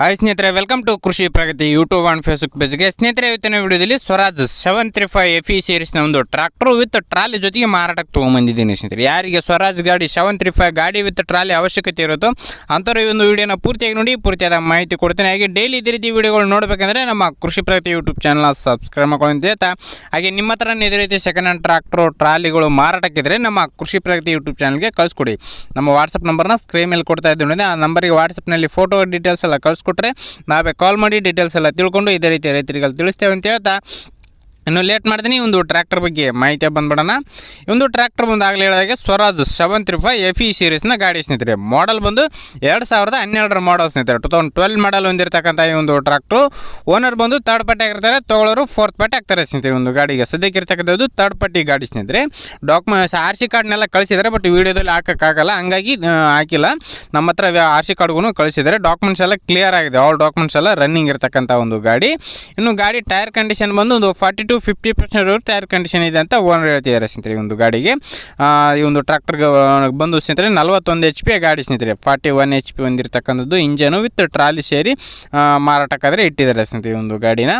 Hi ಸ್ನೇಹಿತರೆ welcome to Krishi Pragati YouTube and Facebook ಪೇಜ್ಗೆ ಸ್ನೇಹಿತರೆ, ಇವತ್ತಿನ ವಿಡಿಯೋದಲ್ಲಿ Swaraj seven three five F E ಸೀರೀಸ್ನ ಒಂದು ಟ್ರಾಕ್ಟರ್ ವಿತ್ ಟ್ರಾಲಿ ಜೊತೆಗೆ ಮಾರಾಟಕ್ಕೆ ತೊಗೊಂಬಂದಿದ್ದೀನಿ ಸ್ನೇಹಿತರೆ. ಯಾರಿಗೆ ಸ್ವರಾಜ್ ಗಾಡಿ ಸೆವೆನ್ ತ್ರೀ ಫೈವ್ ಗಾಡಿ ವಿತ್ ಟ್ರಾಲಿ ಅವಶ್ಯಕತೆ ಇರುತ್ತೋ ಅಂಥವ್ರು ಈ ಒಂದು ವಿಡಿಯೋನ ಪೂರ್ತಿಯಾಗಿ ನೋಡಿ, ಪೂರ್ತಿಯಾದ ಮಾಹಿತಿ ಕೊಡ್ತೇನೆ. ಹಾಗೆ ಡೈಲಿ ಇದೇ ರೀತಿ ವಿಡಿಯೋಗಳು ನೋಡಬೇಕಂದ್ರೆ ನಮ್ಮ ಕೃಷಿ ಪ್ರಗತಿ ಯೂಟ್ಯೂಬ್ ಚಾನಲ್ ಸಬ್ಸ್ಕ್ರೈಬ್ ಮಾಡ್ಕೊಂಡಿದ್ದೆ ಅಂತ ಹಾಗೆ ನಿಮ್ಮ ಹತ್ರ ಇದೇ ರೀತಿ ಸೆಕೆಂಡ್ ಹ್ಯಾಂಡ್ ಟ್ರಾಕ್ಟರ್ ಟ್ರಾಲಿಗಳು ಮಾರಾಟಕ್ಕಿದ್ರೆ ನಮ್ಮ ಕೃಷಿ ಪ್ರಗತಿ ಯೂಟ್ಯೂಬ್ ಚಾನಲ್ಗೆ ಕಳಿಸ್ಕೊಡಿ. ನಮ್ಮ ವಾಟ್ಸಪ್ ನಂಬರ್ನ ಸ್ಕ್ರೀನ್ ಮೇಲೆ ಕೊಡ್ತಾ ಇದ್ದೀನಿ. ಆ ನಂಬರಿಗೆ ವಾಟ್ಸಪ್ನಲ್ಲಿ ಫೋಟೋ ಡೀಟೇಲ್ಸ್ ಎಲ್ಲ ಕಳಿಸ್ಕೊಟ್ರೆ ನಾವೇ ಕಾಲ್ ಮಾಡಿ ಡೀಟೇಲ್ಸ್ ಎಲ್ಲ ತಿಳ್ಕೊಂಡು ಇದೇ ರೀತಿ ರೈತರಿಗೆ ತಿಳಿಸ್ತೇವೆ ಅಂತ ಹೇಳ್ತಾ ಇನ್ನು ಲೇಟ್ ಮಾಡ್ತೀನಿ. ಒಂದು ಟ್ರ್ಯಾಕ್ಟರ್ ಬಗ್ಗೆ ಮಾಹಿತಿ ಬಂದ್ಬಿಡೋಣ. ಒಂದು ಟ್ರ್ಯಾಕ್ಟರ್ ಬಂದು ಆಗಲೇ ಹೇಳಿದಾಗೆ Swaraj seven three five F E ಸೀರೀಸ್ನ ಗಾಡಿ ಸ್ನೇಹಿತರೆ. ಮಾಡಲ್ ಬಂದು ಎರಡು ಸಾವಿರದ ಹನ್ನೆರಡರ ಮಾಡಲ್ ಸ್ನೇಹಿತರೆ. ಟು ತೌಸಂಡ್ ಟ್ವೆಲ್ ಮಾಡಲ್ ಹೊಂದಿರತಕ್ಕಂಥ ಈ ಒಂದು ಟ್ರ್ಯಾಕ್ಟ್ರು ಓನರ್ ಬಂದು ತರ್ಡ್ ಪಾರ್ಟಿ ಆಗಿರ್ತಾರೆ. ತೊಗೊಳೋರು ಫೋರ್ತ್ ಪಾರ್ಟಿ ಆಗ್ತಾರೆ ಸ್ನೇಹಿತರೆ ಒಂದು ಗಾಡಿಗೆ. ಸದ್ಯಕ್ಕೆ ಇರ್ತಕ್ಕಂಥದ್ದು ತರ್ಡ್ ಪಾರ್ಟಿ ಗಾಡಿ ಸ್ನೇಹಿತರೆ. ಡಾಕ್ಯುಮೆಂಟ್ಸ್ ಆರ್ ಸಿ ಕಾರ್ಡ್ನೆಲ್ಲ ಕಳಿಸಿದ್ದಾರೆ ಬಟ್ ವೀಡಿಯೋದಲ್ಲಿ ಹಾಕೋಕ್ಕಾಗಲ್ಲ ಹಂಗಾಗಿ ಹಾಕಿಲ್ಲ. ನಮ್ಮ ಹತ್ರ ಆರ್ ಸಿ ಕಾರ್ಡ್ಗೂ ಕಳಿಸಿದ್ದಾರೆ ಡಾಕ್ಯುಮೆಂಟ್ಸ್ ಎಲ್ಲ ಕ್ಲಿಯರ್ ಆಗಿದೆ. ಆಲ್ ಡಾಕ್ಯುಮೆಂಟ್ಸ್ ಎಲ್ಲ ರನ್ನಿಂಗ್ ಇರತಕ್ಕಂಥ ಒಂದು ಗಾಡಿ. ಇನ್ನು ಗಾಡಿ ಟೈರ್ ಕಂಡೀಷನ್ ಬಂದು ಒಂದು forty to fifty percent tyre condition ಇದೆ ಅಂತ ಓನರ್ ಹೇಳ್ತಿದ್ದಾರೆ ಸ್ನೇಹಿತರೆ ಈ ಒಂದು ಗಾಡಿಗೆ. ಈ ಒಂದು ಟ್ರ್ಯಾಕ್ಟರ್ಗೆ ಬಂದು ಸ್ನೇಹಿತರೆ ನಲ್ವತ್ತೊಂದು ಎಚ್ ಪಿ ಗಾಡಿ ಸ್ನೇಹಿತರೆ. ಫಾರ್ಟಿ ಒನ್ ಎಚ್ ಪಿ ಹೊಂದಿರತಕ್ಕಂಥದ್ದು ಇಂಜನು ವಿತ್ ಟ್ರಾಲಿ ಸೇರಿ ಮಾರಾಟಕ್ಕಾದರೆ ಇಟ್ಟಿದ್ದಾರೆ ಸ್ನೇಹಿತರೆ ಈ ಒಂದು ಗಾಡಿನ.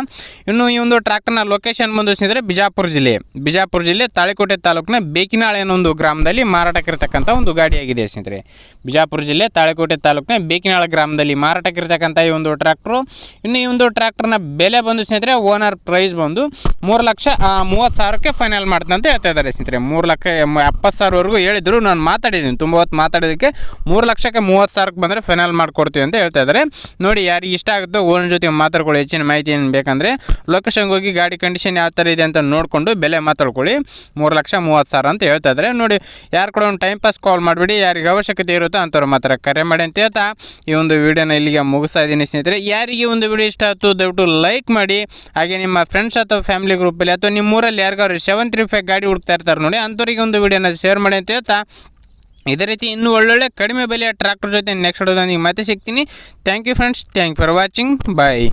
ಇನ್ನು ಈ ಒಂದು ಟ್ರಾಕ್ಟರ್ನ ಲೊಕೇಶನ್ ಬಂದು ಸ್ನೇಹಿತರೆ ಬಿಜಾಪುರ ಜಿಲ್ಲೆ. ಬಿಜಾಪುರ ಜಿಲ್ಲೆ ತಾಳಿಕೋಟೆ ತಾಲೂಕಿನ ಬೇಕಿನಾಳೆ ಅನ್ನೋ ಒಂದು ಗ್ರಾಮದಲ್ಲಿ ಮಾರಾಟಕ್ಕಿರತಕ್ಕಂಥ ಒಂದು ಗಾಡಿಯಾಗಿದೆ ಸ್ನೇಹಿತರೆ. ಬಿಜಾಪುರ ಜಿಲ್ಲೆ ತಾಳಿಕೋಟೆ ತಾಲೂಕಿನ ಬೇಕಿನಾಳ ಗ್ರಾಮದಲ್ಲಿ ಮಾರಾಟಕ್ಕಿರ್ತಕ್ಕಂಥ ಈ ಒಂದು ಟ್ರ್ಯಾಕ್ಟ್ರು ಇನ್ನು ಈ ಒಂದು ಟ್ರ್ಯಾಕ್ಟರ್ನ ಬೆಲೆ ಬಂದು ಸ್ನೇಹಿತರೆ ಓನರ್ ಪ್ರೈಸ್ ಬಂದು ಮೂರು ಲಕ್ಷ ಮೂವತ್ತು ಸಾವಿರಕ್ಕೆ ಫೈನಲ್ ಮಾಡ್ತೀನಿ ಅಂತ ಹೇಳ್ತಾ ಇದ್ದಾರೆ ಸ್ನೇಹಿತರೆ. ಮೂರು ಲಕ್ಷ ಎಪ್ಪತ್ತು ಸಾವಿರವರೆಗೂ ಹೇಳಿದ್ರು. ನಾನು ಮಾತಾಡಿದ್ದೀನಿ. ತುಂಬ ಹೊತ್ತು ಮಾತಾಡೋದಕ್ಕೆ ಮೂರು ಲಕ್ಷಕ್ಕೆ ಮೂವತ್ತು ಸಾವಿರಕ್ಕೆ ಬಂದರೆ ಫೈನಲ್ ಮಾಡಿಕೊಡ್ತೀವಿ ಅಂತ ಹೇಳ್ತಾ ಇದ್ದಾರೆ. ನೋಡಿ, ಯಾರಿಗೆ ಇಷ್ಟ ಆಗುತ್ತೋ ಓನ್ ಜೊತೆ ಮಾತಾಡ್ಕೊಳ್ಳಿ. ಹೆಚ್ಚಿನ ಮಾಹಿತಿ ಏನು ಬೇಕಂದರೆ ಲೊಕೇಶನ್ಗೆ ಹೋಗಿ ಗಾಡಿ ಕಂಡೀಷನ್ ಯಾವ ಥರ ಇದೆ ಅಂತ ನೋಡಿಕೊಂಡು ಬೆಲೆ ಮಾತಾಡ್ಕೊಳ್ಳಿ. ಮೂರು ಲಕ್ಷ ಮೂವತ್ತು ಸಾವಿರ ಅಂತ ಹೇಳ್ತಾ ಇದ್ದಾರೆ. ನೋಡಿ, ಯಾರು ಕೂಡ ಒಂದು ಟೈಮ್ ಪಾಸ್ ಕಾಲ್ ಮಾಡಿಬಿಡಿ. ಯಾರಿಗೆ ಅವಶ್ಯಕತೆ ಇರುತ್ತೋ ಅಂತವ್ರು ಮಾತ್ರ ಕರೆ ಮಾಡಿ ಅಂತ ಹೇಳ್ತಾ ಈ ಒಂದು ವಿಡಿಯೋನ ಇಲ್ಲಿಗೆ ಮುಗಿಸ್ತಾ ಇದ್ದೀನಿ ಸ್ನೇಹಿತರೆ. ಯಾರಿಗೆ ಒಂದು ವಿಡಿಯೋ ಇಷ್ಟ ಆಯಿತು ದಯವಿಟ್ಟು ಲೈಕ್ ಮಾಡಿ. ಹಾಗೆ ನಿಮ್ಮ ಫ್ರೆಂಡ್ಸ್ ಅಥವಾ ಫ್ಯಾಮಿಲಿ ಗ್ರೂಪಲ್ಲಿ ಅಥವಾ ನಿಮ್ಮ ಊರಲ್ಲಿ ಯಾರಿಗಾದ್ರು ಸೆವೆನ್ ತ್ರೀ ಫೈವ್ ಗಾಡಿ ಹುಡುಕ್ತಾ ಇರ್ತಾರೆ ನೋಡಿ, ಅಂಥವ್ರಿಗೆ ಒಂದು ವಿಡಿಯೋನ ಶೇರ್ ಮಾಡಿ ಅಂತ ಹೇಳ್ತಾ. ಇದೇ ರೀತಿ ಇನ್ನೂ ಒಳ್ಳೊಳ್ಳೆ ಕಡಿಮೆ ಬೆಲೆಯ ಟ್ರ್ಯಾಕ್ಟರ್ ಜೊತೆ ನೆಕ್ಸ್ಟ್ ವಿಡಿಯೋದೊಂದಿಗೆ ಮತ್ತೆ ಸಿಗ್ತೀನಿ. Thank you friends thank for watching bye